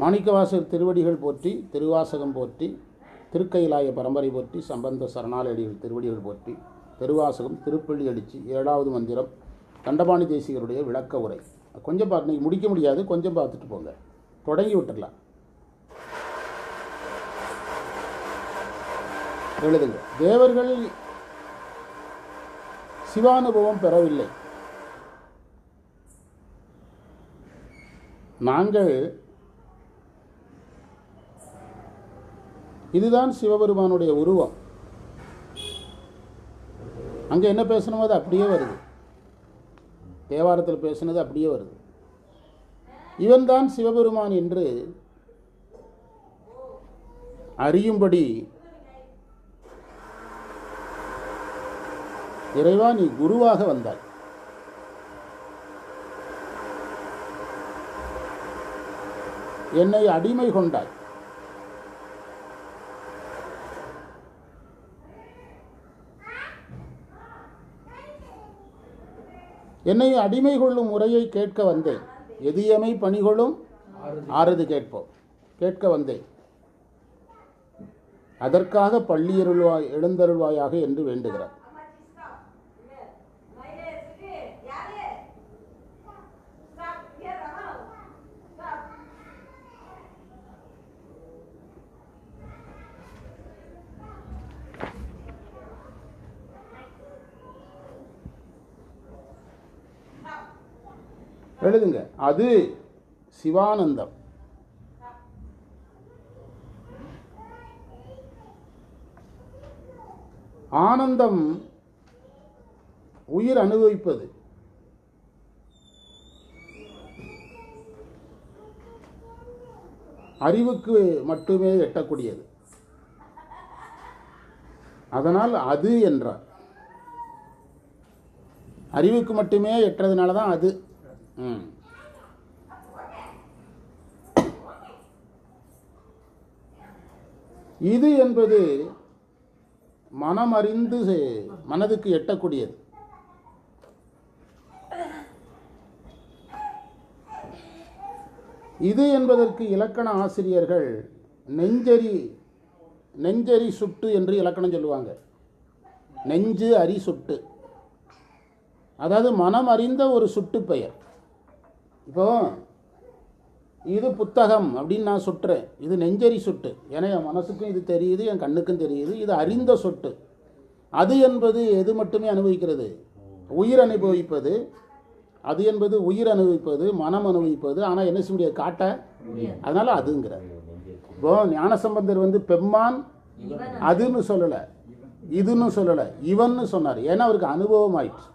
மாணிக்கவாசர் திருவடிகள் போற்றி திருவாசகம் போற்றி திருக்கையிலாய பரம்பரை போற்றி சம்பந்த சரணாலயடிகள் திருவடிகள் போற்றி திருவாசகம் திருப்பள்ளி அடிச்சு ஏழாவது மந்திரம் கண்டபாணி தேசிகருடைய விளக்க உரை. கொஞ்சம் பார்த்து முடிக்க முடியாது கொஞ்சம் பார்த்துட்டு போங்க. தொடங்கி விட்டுடலாம். எழுதுங்க. தேவர்கள் சிவானுபவம் பெறவில்லை. நாங்கள் இதுதான் சிவபெருமானுடைய உருவம். அங்கே என்ன பேசணுமோ அது அப்படியே வருது. தேவாரத்தில் பேசினது அப்படியே வருது. இவன்தான் சிவபெருமான் என்று அறியும்படி இறைவா நீ குருவாக வந்தாய். என்னை அடிமை கொண்டாய். என்னை அடிமை கொள்ளும் முறையை கேட்க வந்தேன். எதியமை பணிகொள்ளும் ஆறுது கேட்போம் கேட்க வந்தேன். அதற்காக பள்ளியருள்வாய் எழுந்தருள்வாயாக என்று வேண்டுகிறார். எழுதுங்க. அது சிவானந்தம். ஆனந்தம் உயிர் அனுபவிப்பது. அறிவுக்கு மட்டுமே எட்டக்கூடியது. அதனால் அது என்றார். அறிவுக்கு மட்டுமே எட்டதுனால தான் அது ம். இது என்பது மனமறிந்து மனதுக்கு எட்டக்கூடியது. இது என்பதற்கு இலக்கண ஆசிரியர்கள் நெஞ்சரி நெஞ்சரி சுட்டு என்று இலக்கணம் சொல்லுவாங்க. நெஞ்சு அரி சுட்டு. அதாவது மனம் அறிந்த ஒரு சுட்டு பெயர். இப்போ இது புத்தகம் அப்படின்னு நான் சுட்டுறேன். இது நெஞ்சரி சுட்டு. ஏன்னா என் மனசுக்கும் இது தெரியுது என் கண்ணுக்கும் தெரியுது. இது அறிந்த சொட்டு. அது என்பது எது மட்டுமே அனுபவிக்கிறது? உயிர் அனுபவிப்பது. அது என்பது உயிர் அனுபவிப்பது மனம் அனுபவிப்பது. ஆனால் என்ன செய்ய முடியாது? காட்ட அதனால அதுங்கிறார் இப்போ ஞானசம்பந்தர் வந்து பெம்மான் அதுன்னு சொல்லலை. இதுன்னு சொல்லலை. இவன்னு சொன்னார். ஏன்னா அவருக்கு அனுபவம் ஆயிடுச்சு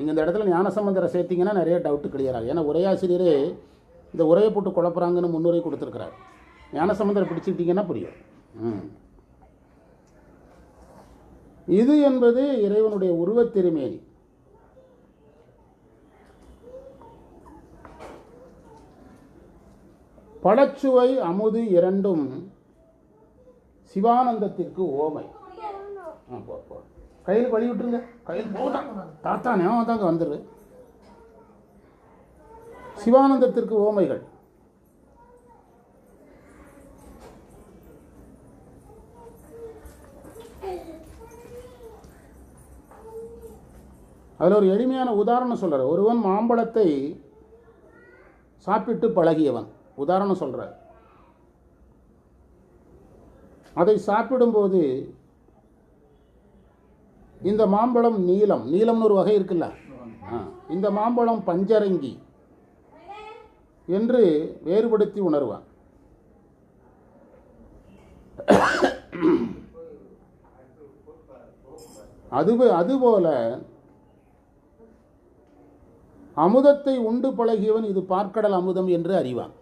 நீங்கள் இந்த இடத்துல ஞானசம்பந்தரை சேர்த்திங்கன்னா நிறைய டவுட்டு கிளியர் ஆகும். ஏன்னா உரையாசிரியரே இந்த உரையை போட்டு குழப்புறாங்கன்னு முன்னுரை கொடுத்துருக்கிறார். ஞானசம்பந்தரை பிடிச்சிக்கிட்டீங்கன்னா புரியும். ம். இது என்பது இறைவனுடைய உருவத் திருமேனி. பழச்சுவை அமுது இரண்டும் சிவானந்தத்திற்கு ஓமை. ஆ போ. கையில் வழி விட்டுருங்க. கையில் தாத்தா ஞாபகம் தாங்க வந்துரு சிவானந்தத்திற்கு ஓமைகள். அதில் ஒரு எளிமையான உதாரணம் சொல்கிறார் ஒருவன் மாம்பழத்தை சாப்பிட்டு பழகியவன். உதாரணம் சொல்கிறார் அதை சாப்பிடும்போது இந்த மாம்பழம் நீலம் நீலம்னு ஒரு வகை இருக்குல்ல? இந்த மாம்பழம் பஞ்சரங்கி என்று வேறுபடுத்தி உணர்வான் அது அதுபோல அமுதத்தை உண்டு பழகியவன் இது பார்க்கடல் அமுதம் என்று அறிவான்.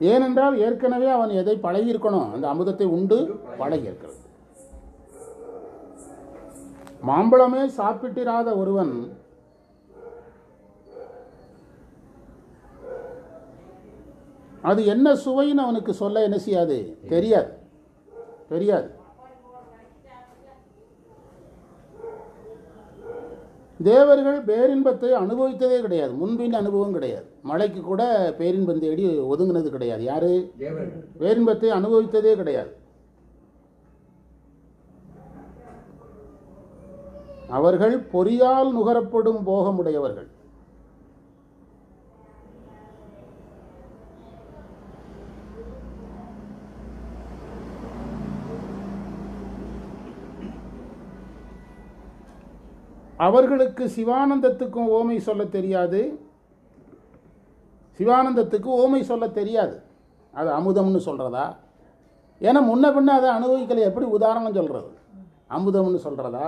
ஏனென்றால் ஏற்கனவே அவன் எதை பழகியிருக்கணும்? அந்த அமுதத்தை உண்டு பழகியிருக்கிறது. மாம்பழமே சாப்பிட்டிராத ஒருவன் அது என்ன சுவைன்னு அவனுக்கு சொல்ல என்ன செய்யாது? தெரியாது. தெரியாது. தேவர்கள் பேரின்பத்தை அனுபவித்ததே கிடையாது. முன்பின் அனுபவம் கிடையாது. மழைக்கு கூட பேரின்பம் தேடி ஒதுங்கினது கிடையாது. யாரு? பேரின்பத்தை அனுபவித்ததே கிடையாது. அவர்கள் பொறியால் நுகரப்படும் போகமுடையவர்கள். அவர்களுக்கு சிவானந்தத்துக்கும் ஓமை சொல்ல தெரியாது. சிவானந்தத்துக்கு ஓமை சொல்ல தெரியாது. அது அமுதம்னு சொல்கிறதா ஏன்னா முன்ன பின்ன அதை அனுபவிக்கலை எப்படி உதாரணம் சொல்கிறது அமுதம்னு சொல்கிறதா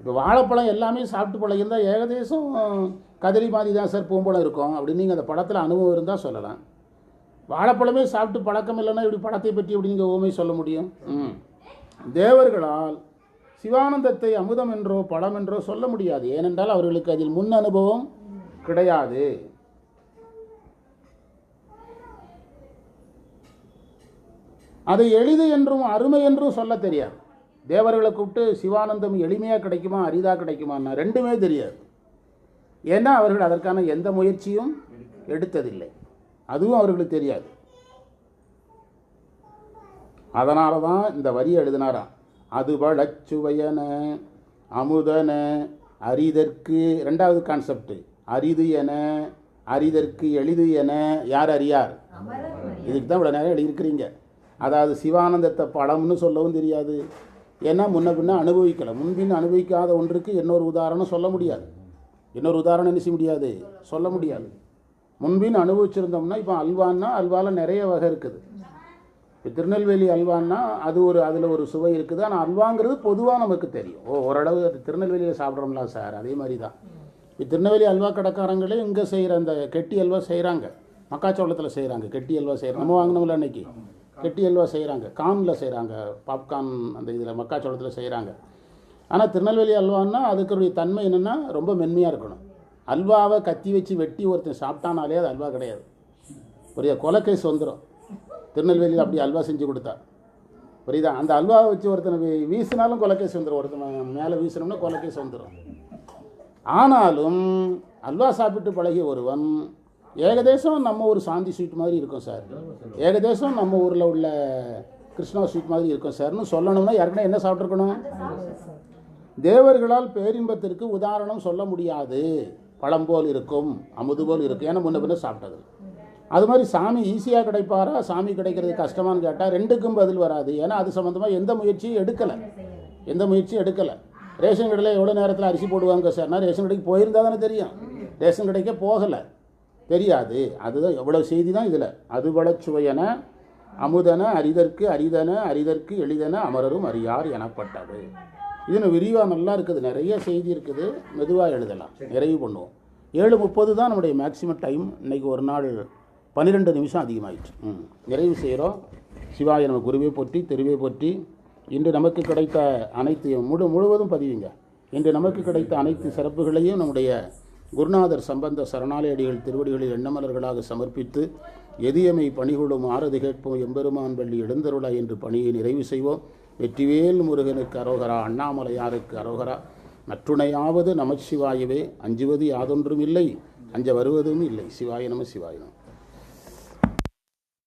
இப்போ வாழைப்பழம் எல்லாமே சாப்பிட்டு பழகிருந்தால் ஏகதேசம் கதிரி மாதிரி தான் சார் பூம்பழம் இருக்கும் அப்படின்னு நீங்கள் அந்த படத்தில் அனுபவம் இருந்தால் சொல்லலாம். வாழைப்பழமே சாப்பிட்டு பழக்கம் இல்லைன்னா இப்படி படத்தை பற்றி எப்படி நீங்கள் ஓமை சொல்ல முடியும்? ம். தேவர்களால் சிவானந்தத்தை அமுதம் என்றோ பழம் என்றோ சொல்ல முடியாது. ஏனென்றால் அவர்களுக்கு அதில் முன் அனுபவம் கிடையாது. அதை எளிது என்றும் அருமை என்றும் சொல்ல தெரியாது. தேவர்களை கூப்பிட்டு சிவானந்தம் எளிமையாக கிடைக்குமா அரிதாக கிடைக்குமான்னா ரெண்டுமே தெரியாது. ஏன்னா அவர்கள் அதற்கான எந்த முயற்சியும் எடுத்ததில்லை. அதுவும் அவர்களுக்கு தெரியாது. அதனால தான் இந்த வரி எழுதினாராம். அது வளச்சுவையன அமுதன அரிதற்கு ரெண்டாவது கான்செப்ட் அரிது என அரிதற்கு எளிது என யார் அறியார்? இதுக்கு தான் இவ்வளோ நேரம் எழுதியிருக்கிறீங்க. அதாவது சிவானந்தத்தை படம்னு சொல்லவும் தெரியாது. ஏன்னா முன்ன பின்ன அனுபவிக்கலை. முன்பின் அனுபவிக்காத ஒன்றுக்கு இன்னொரு உதாரணம் சொல்ல முடியாது. இன்னொரு உதாரணம் என்ன செய்ய முடியாது? சொல்ல முடியாது. முன்பின் அனுபவிச்சிருந்தோம்னா இப்போ அல்வான்னா அல்வாவில் நிறைய வகை இருக்குது. இப்போ திருநெல்வேலி அல்வான்னா அது ஒரு அதில் ஒரு சுவை இருக்குது. ஆனால் அல்வாங்கிறது பொதுவாக நமக்கு தெரியும். ஓ ஓரளவு அது திருநெல்வேலியில் சாப்பிட்றோம்ல சார் அதே மாதிரி தான் இப்போ திருநெல்வேலி அல்வா கடைக்காரங்களே இங்கே செய்கிற அந்த கெட்டி அல்வா செய்கிறாங்க மக்காச்சோளத்தில் செய்கிறாங்க கெட்டி அல்வா செய்கிறாங்க நம்ம வாங்கினோம்ல அன்னைக்கு. கெட்டி அல்வா செய்கிறாங்க கார்னில் செய்கிறாங்க பாப்கார்ன் அந்த இதில் மக்காச்சோளத்தில் செய்கிறாங்க ஆனால் திருநெல்வேலி அல்வான்னா அதுக்குரிய தன்மை என்னென்னா ரொம்ப மென்மையாக இருக்கணும். அல்வாவை கத்தி வச்சு வெட்டி ஒருத்தன் சாப்பிட்டானாலே அது அல்வா கிடையாது. ஒரு கொலைக்கேஸ் வந்துடும் திருநெல்வேலியில் அப்படி அல்வா செஞ்சு கொடுத்தா. புரியுதா? அந்த அல்வாவை வச்சு ஒருத்தனை வீ- வீசினாலும் கொலைக்கேஸ் வந்துடும் ஒருத்தனை மேலே வீசினோம்னா கொலைக்கேஸ் வந்துடும் ஆனாலும் அல்வா சாப்பிட்டு பழகிய ஒருவன் ஏகதேசம் நம்ம ஒரு சாந்தி ஸ்வீட் மாதிரி இருக்கும் சார் ஏகதேசம் நம்ம ஊரில் உள்ள கிருஷ்ணா ஸ்வீட் மாதிரி இருக்கும் சார்னு சொல்லணும்னா யாருக்குன்னா என்ன சாப்பிட்ருக்கணும் தேவர்களால் பேரின்பத்திற்கு உதாரணம் சொல்ல முடியாது. பழம் போல் இருக்கும் அமுது போல் இருக்கும். ஏன்னா முன்ன பின்ன சாப்பிட்டது. அது மாதிரி சாமி ஈஸியாக கிடைப்பாரா? சாமி கிடைக்கிறது கஷ்டமான்னு கேட்டால் ரெண்டுக்கும் பதில் வராது. ஏன்னா அது சம்மந்தமாக எந்த முயற்சியும் எடுக்கலை. எந்த முயற்சியும் எடுக்கலை. ரேஷன் கடையில் எவ்வளோ நேரத்தில் அரிசி போடுவாங்க சார்னா ரேஷன் கடைக்கு போயிருந்தால் தானே தெரியும். ரேஷன் கடைக்கே போகலை. தெரியாது. அதுதான் எவ்வளோ செய்தி தான் இதில். அது வளச்சுவையன அமுதன அரிதற்கு அரிதன அரிதற்கு எளிதன அமரரும் அறியார் எனப்பட்டது. இது விரிவாக நல்லா இருக்குது. நிறைய செய்தி இருக்குது. மெதுவாக எழுதலாம். நிறைவு பண்ணுவோம். ஏழு முப்பது தான் நம்முடைய மேக்ஸிமம் டைம் இன்னைக்கு ஒரு நாள் பன்னிரெண்டு நிமிஷம் அதிகமாயிடுச்சு ம். நிறைவு செய்கிறோம். சிவாய நம்ம குருவே போற்றி தெருவே போற்றி. இன்று நமக்கு கிடைத்த அனைத்து முழு முழுவதும் பதிவுங்க இன்று நமக்கு கிடைத்த அனைத்து சிறப்புகளையும் நம்முடைய குருநாதர் சம்பந்த சரணாலயடிகள் திருவடிகளில் எண்ணமலர்களாக சமர்ப்பித்து எதியமை பணிகொள்ளும் ஆரதி கேட்போம் எம்பெருமான் பள்ளி எழுந்தருளா என்று பணியை நிறைவு செய்வோம். வெற்றிவேல் முருகனுக்கு அரோகரா அண்ணாமலையாருக்கு அரோகரா. நற்றுணையாவது நமச்சிவாயவே. அஞ்சுவது யாதொன்றும் இல்லை. அஞ்ச வருவதும் இல்லை. சிவாய நம சிவாய நம.